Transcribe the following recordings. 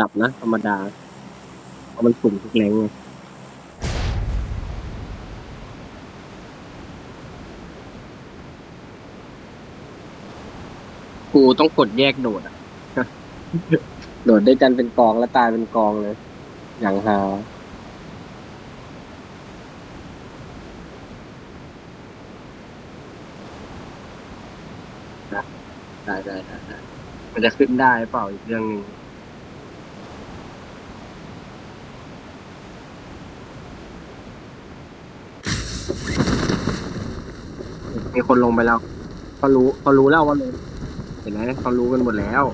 ดับนะธรรมดาเพราะมันสุ่มทุกแรงไงกูต้องกดแยกโดดอะโดดด้วยกันเป็นกองแล้วตายเป็นกองเลย อย่างฮาได้ได้ได้ได้มันจะขึ้นได้เปล่าอีกเรื่องหนึ่ง มีคนลงไปแล้วเขารู้เขารู้แล้วว่าลงเห็นไหมเขารู้กันหมดแล้ว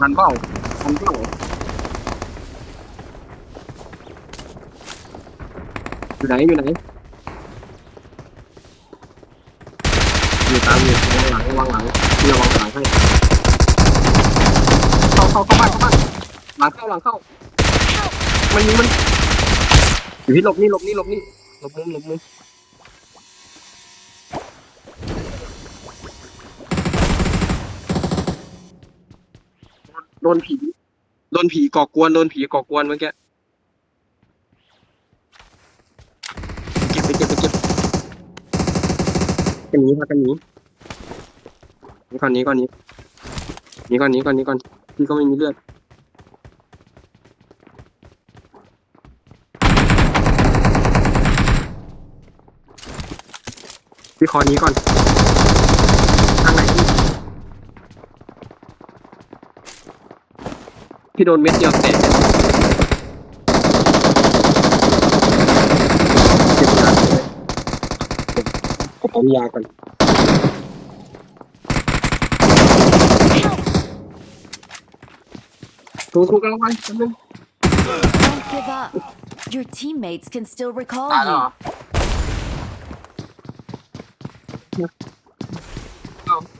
มันเปล่ามันเปล่าอยู่ไหนอยู่ไหนอยู่ตามอยู่ระวังหลังระวังหลังพี่ระวังหลังให้เข้าเข้าเข้าบ้านเข้าบ้านหลังเข้าหลังเข้ามันมีมัน อยู่ที่หลบนี่หลบนี่หลบนี่หลบมุมหลบมุมโดนผีโดนผีก่อกวนโดนผีก่อกวนเมื่อกี้เก็บไปเก็บไปเก็บกันนี้ครับกันนี้นี่ก่อนนี้ก่อนนี้นี้ก่อนนี้ก่อนนี้ก่อนพี่ก็ไม่มีเลือด พี่ขอนี้ก่อน ทางไหนพี่พี่โดนเม็ดเดียวเตะเจ็บมากเลยผมเอายาก่อนถูกถูกกันลงไปแป๊บนึง Don't give up. Your teammates can still recall ตายแล้วเหร you. อ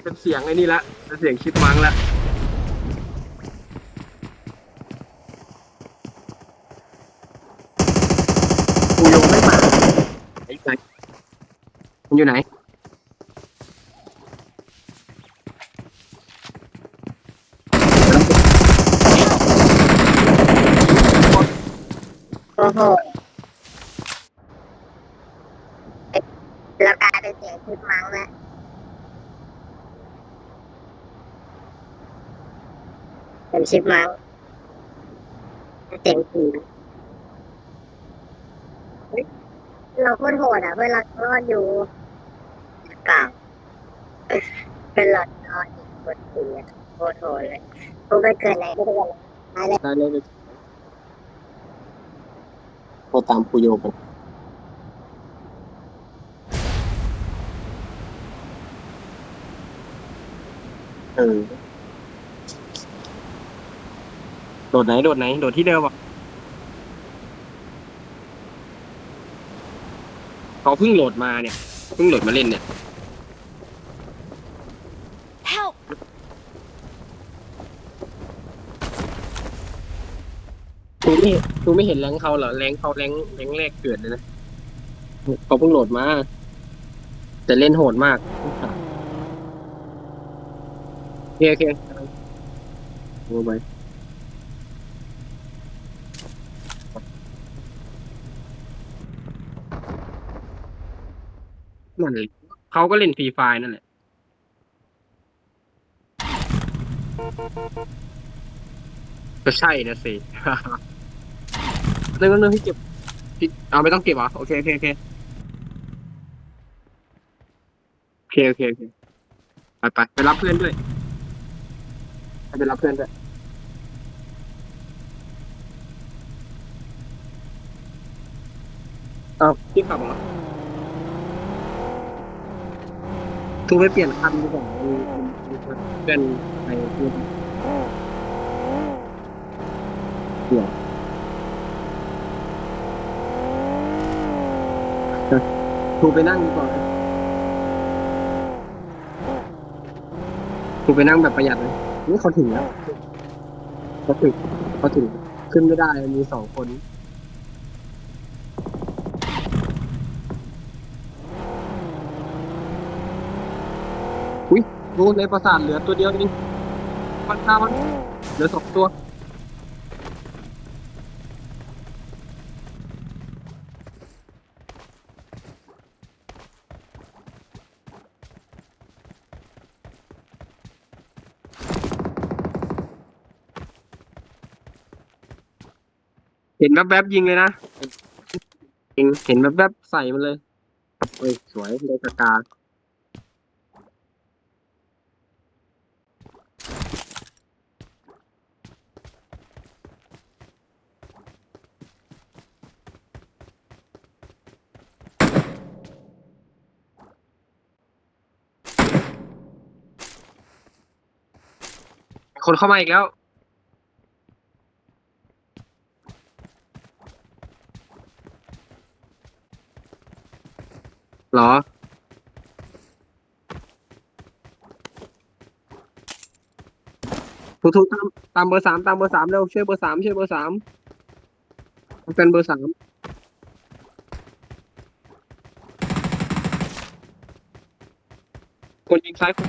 เอาเป็นเสียงไอ้นี่ละ เป็นเสียงชิปมังละ กูโยงไม่มาไอ้ไหนมันอยู่ไหน โอ้โหแล้วกลายเป็นเสียงชิปมังแล้ว เป็นชิปมังเสียงผีเฮ้ยเราโคตรโหดอะเพื่อนเรารอดอยู่กล่าเพื่อนเรารอดอีกคนผีอะโคตรโหดเลยกูไปเกิดอะไรไม่ได้เลยอะไรโทรตามกูโยงไปเออ โดดไหน โดดไหน โดดที่เดิมอะเขาเพิ่งโหลดมาเนี่ย เพิ่งโหลดมาเล่นเนี่ย Help! ทูไม่ทูไม่เห็นแรงเขาเหรอแรงเขาแรงแรงแรกเกิดเลยนะเขาเพิ่งโหลดมาแต่เล่นโหดมากโอเคโอเคดูไป นั่นแหละเขาก็เล่นฟรีไฟนั่นแหละ ก็ใช่นะสิ เรื่องนึงพี่เก็บพี่เอาไม่ต้องเก็บเหรอะโอเคโอเคโอเคโอเคโอเคโอเคไปไปไปรับเพื่อนด้วยไปไปรับเพื่อนด้วยเอาพี่ขับเหรอ ทูไปเปลี่ยนคันดีกว่ามีมีเพื่อนไปเพื่อนเดี๋ยวทูไปนั่งดีกว่าทูไปนั่งแบบประหยัดเลยนี่เขาถึงแล้วเขาถึงเขาถึงขึ้นไม่ได้มีสองคน นดูในประสาทเหลือตัวเดียวเองมันฆ่ามันเหลือสองตัวเห็นแวบๆยิงเลยนะเห็นเห็นแวบๆใส่มันเลย เฮ้ย สวยได้สกา คนเข้ามาอีกแล้ว เหรอถูกถูกตามตามเบอร์สามตามเบอร์สามเร็วช่วยเบอร์สามช่วยเบอร์สามเป็นเบอร์สามคนยิงซ้ายคน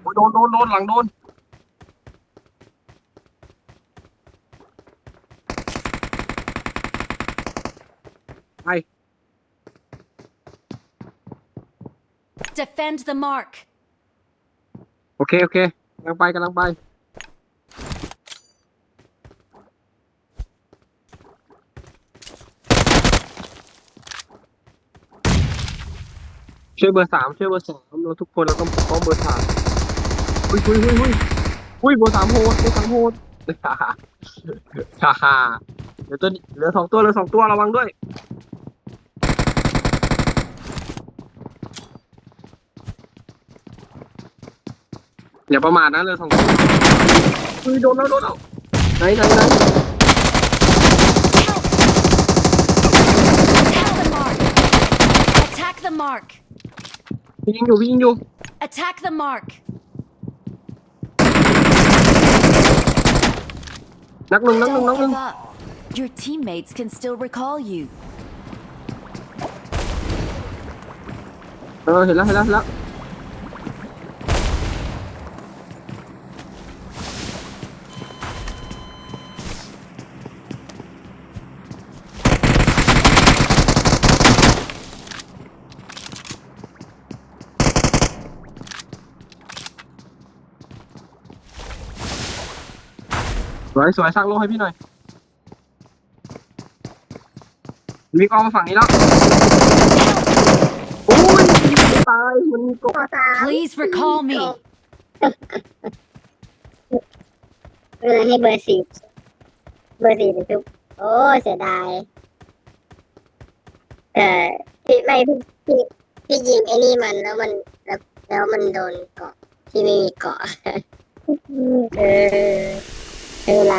โอ้ยโดนโดนโดนหลังโดน Defend the mark. โอเค โอเคกำลังไปกำลังไป ช่วยเบอร์สามช่วยเบอร์สามเราทุกคนเราต้องปกป้องเบอร์สามอุ้ยอุ้ยอุ้ยอุ้ยอุ้ยเบอร์สามโหดเบอร์สามโหดฮ่าฮ่าฮ่าฮ่าเดี๋ยวตัวเหลือสองตัวเหลือสองตัวระวังด้วย อย่าประมาทนะเหลือสองตัวอุ้ยโดนแล้วโดนแล้วไหนไหนไหน Attack the mark. Attack the mark. พี่ยิงอยู่พี่ยิงอยู่ Attack the mark. นักหนึ่งนักหนึ่งนัก Don't หนึ่ง give up. Your teammates can still recall you. เออเห็นแล้วเห็นแล้วเห็นแล้ว วยสวยสร้างโลกให้พี่หน่อย มีกองมาฝั่งนี้แล้วโอ้ยตายมันมีกองข้อสาม Please recall me. เวลาให้เบอร์สี่เบอร์สี่ไปทุบโอ้เสียดายเออพี่ไม่พี่พี่พี่ยิงไอ้นี่มันแล้วมันแล้วแล้วมันโดนเกาะที่ไม่มีเกาะ เออ คืออะไร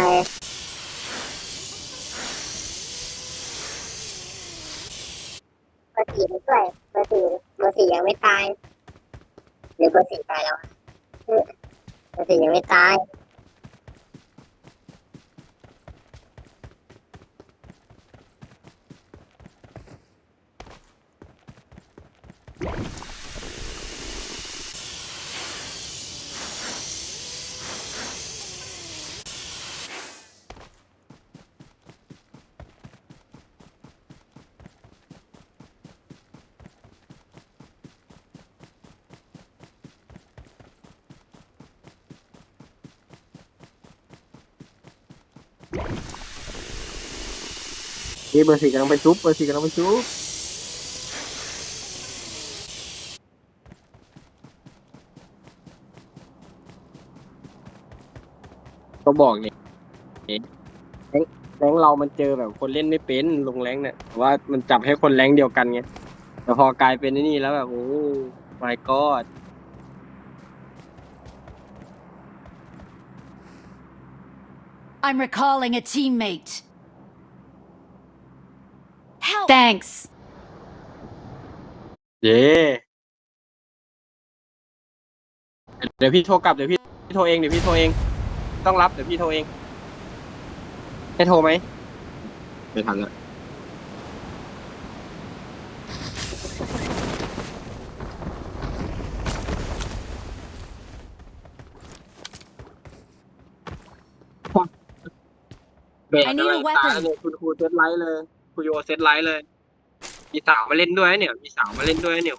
เบอร์สี่ไปด้วยเบอร์สี่เบอร์สี่ยังไม่ตาย หรือเบอร์สี่ตายแล้วเบอร์สี่ยังไม่ตาย นี่เบอร์สี่กำลังไปชุบเบอร์สี่กำลังไปชุบก็บอกเนี่ยแรงแรงเรามันเจอแบบคนเล่นไม่เป็นลงแรงเนี่ยแต่ว่ามันจับให้คนแรงเดียวกันไงแต่พอกลายเป็นไอ้นี่แล้วแบบโอ้ my god I'm recalling a teammate. thanks เย้เดี๋ยวพี่โทรกลับเดี๋ยวพี่พี่โทรเองเดี๋ยวพี่โทรเอง ต้องรับเดี๋ยวพี่โทรเองให้โทรไหมไม่ทันแล้วเบรก I need a กลัง weapon ตาเลยคุณคูเซตไลท์เลย ครูโยเซตไลท์เลย มีสาวมาเล่นด้วยเนี่ย มีสาวมาเล่นด้วยเนี่ย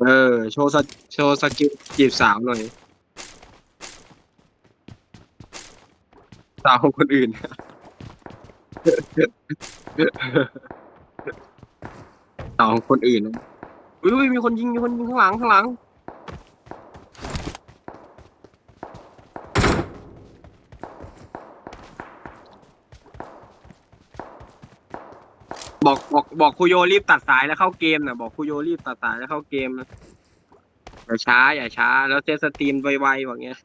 เออ โชว์สกโชว์สกิลจีบสาวหน่อย สาวของคนอื่น สาวของคนอื่นนะอุ้ยอุ้ยมีคนยิงมีคนยิงข้างหลังข้างหลัง บอกบอกบอกคุโยรีบตัดสายแล้วเข้าเกมนะบอกคุโยรีบตัดสายแล้วเข้าเกมนะอย่าช้า อย่าช้า แล้วเซตสตรีมไวๆแบบเงี้ย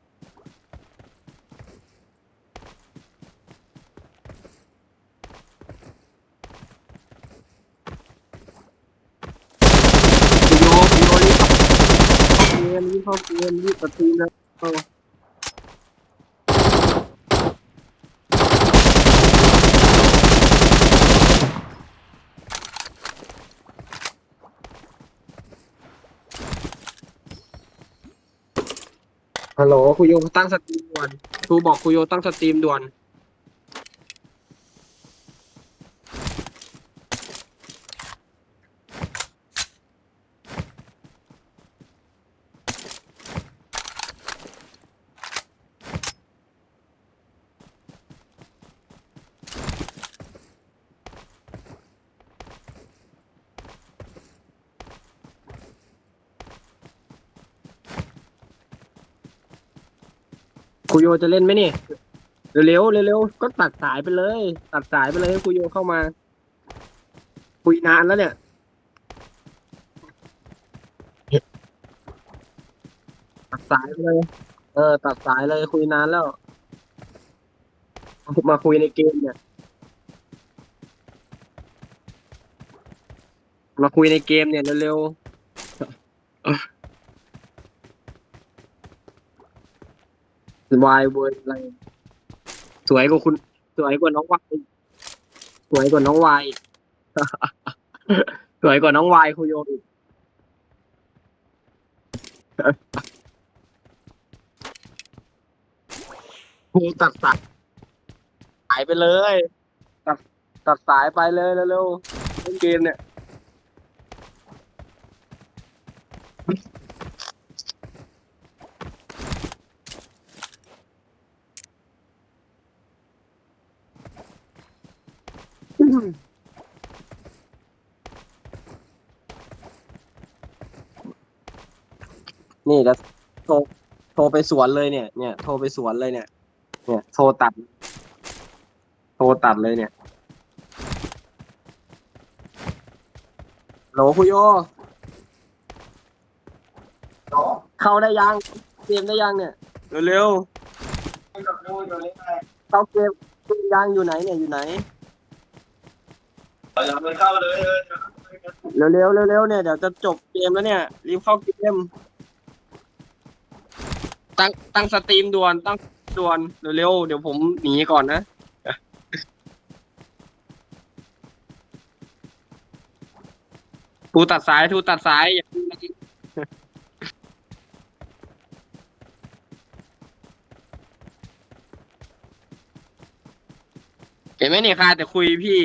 คุโยคุโยรีบเข้าเกมรีบเข้าเกมรีบสตรีมแล้ ฮัลโหลคุโยตั้งสตรีมด่วนครูบอกคุโยตั้งสตรีมด่วน จะเล่นไหมนี่เร็วๆเร็วๆก็ตัดสายไปเลย ตัดสายไปเลยให้คุยโยเข้ามา คุยนานแล้วเนี่ยตัดสายเลย เออ ตัดสายเลยคุยนานแล้ว มาคุยในเกมเนี่ย มาคุยในเกมเนี่ยเร็วๆ วายเวิร์อะไร สวยกว่าคุณ สวยกว่าน้องวายสวยกว่าน้องวายสวยกว่าน้องวายคุโยอีกครูตัดสายสายไปเลย ตัดตัดสายไปเลยเร็วๆเล่นเกมเนี่ย นี่แล้วโทรโทรไปสวนเลยเนี่ย เนี่ยโทรไปสวนเลยเนี่ย เนี่ยโทรตัด โทรตัดเลยเนี่ยโหลคุโยเข้าได้ยังเกมได้ยังเนี่ยเร็วๆเข้าเกมยังอยู่ไหนเนี่ยอยู่ไหนเร็วเร็วๆเร็วๆเนี่ยเดี๋ยวจะจบเกมแล้วเนี่ยรีบเข้าเกม ตั้งตั้งสตรีมด่วนตั้งด่วนเร็วๆเดี๋ยวผมหนีก่อนนะ ทูตัดสายทูตัดสายอย่าเพิ่งนะเห็นไหมเนี่ยค่ะแต่คุยพี่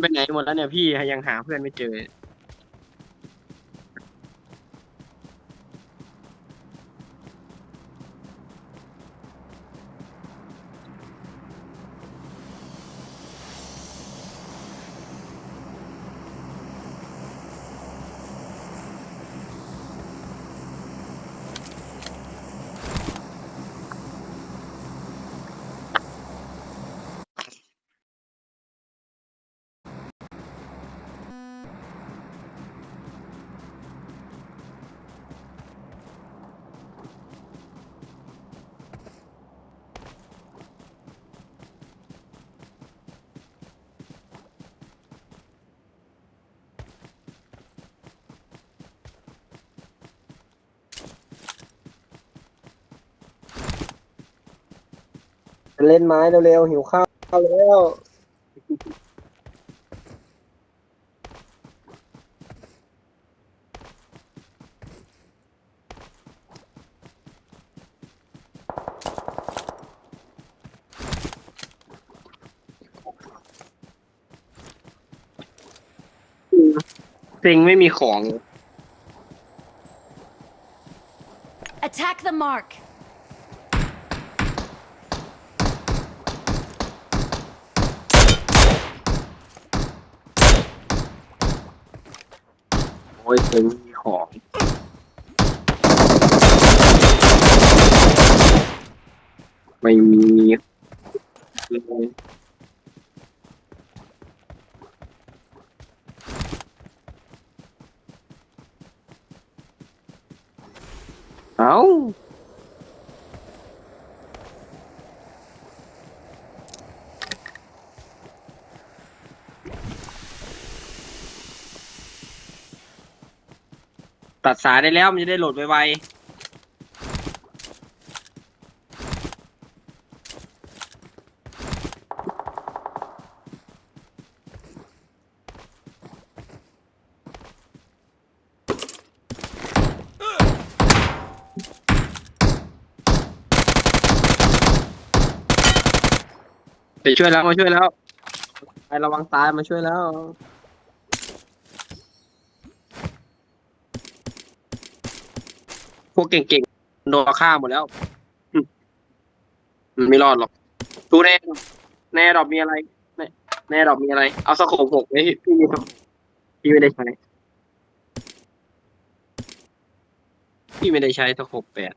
ไปไหนหมดแล้วเนี่ยพี่ยังหาเพื่อนไม่เจอ เล่นไม้เร็วๆหิวข้าวข้าวแล้วเซ็งไม่มีของ Attack the mark. โอ้ยเซ็งมีของไม่มีเลยเอ้า ตัดสายได้แล้วมันจะได้โหลดไวๆไปช่วยแล้วมาช่วยแล้วไประวังตายมาช่วยแล้ว พวก เก่งๆโดนฆ่าหมดแล้วไม่รอดหรอกดูแน่แน่ดอกมีอะไรแน่แน่ดอกมีอะไร เอาสโคปหกไว้พี่มีพี่ไม่ได้ใช้พี่ไม่ได้ใช้สโคปแปด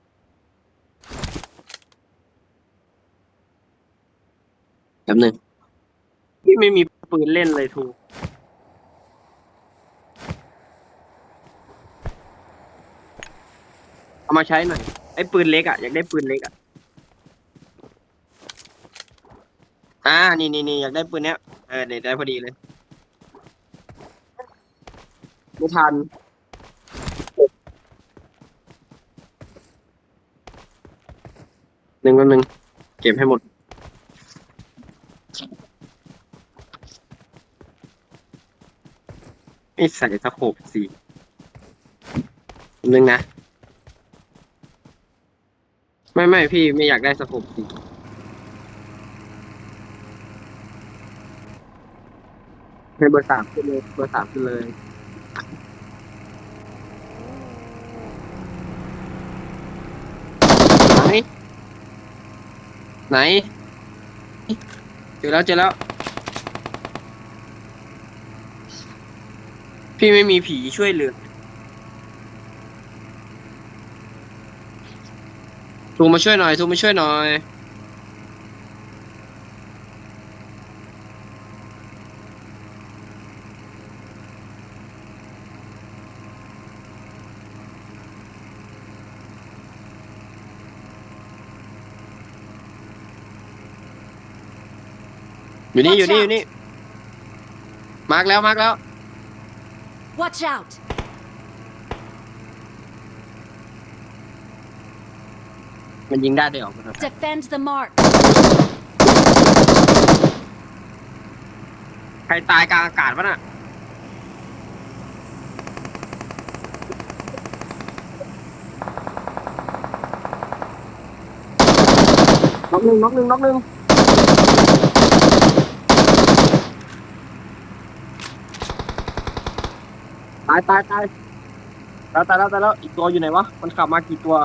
แป๊บหนึงพี่ไม่มีปืนเล่นเลยทู เอามาใช้หน่อย ไอ้ปืนเล็กอะ อยากได้ปืนเล็กอะ อ่า นี่นี่นี่อยากได้ปืนเนี้ย เออเดี๋ยวได้พอดีเลย ไม่ทัน หนึ่งแป๊บหนึ่งเก็บให้หมด ไม่ใส่สะโขบสีแป๊บนึงนะ ไม่ไม่พี่ไม่อยากได้สะโขบสีให้เบอร์สามขึ้นเลยเบอร์สามขึ้นเลย ไหน ไหน เจอแล้วเจอแล้ว พี่ไม่มีผีช่วยเหลือ ทูมาช่วยหน่อยทูมาช่วยหน่อย อยู่นี่อยู่นี่อยู่นี่ มาร์กแล้วมาร์กแล้ว Watch out. มันยิงได้ด้วยเหรอมัน Defend the mark. ใครตายกลางอากาศปะน่ะ น็อกหนึ่งน็อกหนึ่งน็อกหนึ่งตายตายตายตายตายแล้วตายแล้วอีกตัวอยู่ไหนวะ มันขับมากี่ตัว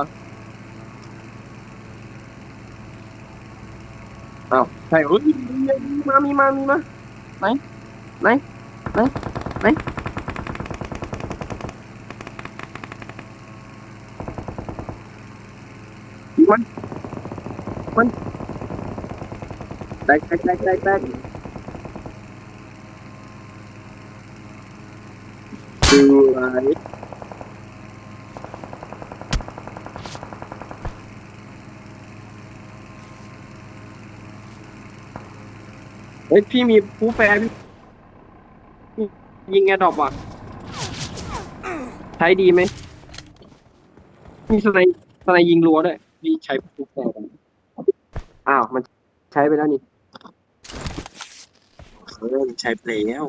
อ้าวใช่เฮ้ยมีมามีมามีมาไหน ไหน ไหน ไหน มันมันแตกแตกแตกแตกแตกสวยเฮ้ยพี่มีผู้แฟร์พี่ยิงแอร์ดรอปอะ ใช้ดีไหม มีสไนสไนยิงรัวด้วยพี่ใช้ผู้แฟร์กันอ้าว มันใช้ไปแล้วนี่เออมันใช้ไปแล้ว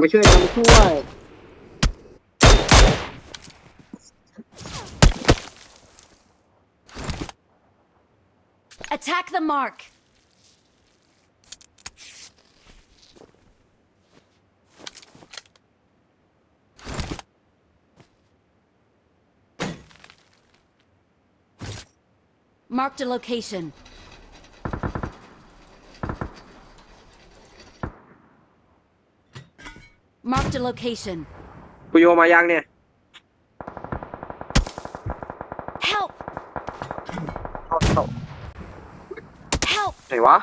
ไปช่วยกันช่วย Attack the mark. Marked a location. Marked a location. กูโยมายังเนี่ย Help! เอาเอา Help! ไหนวะ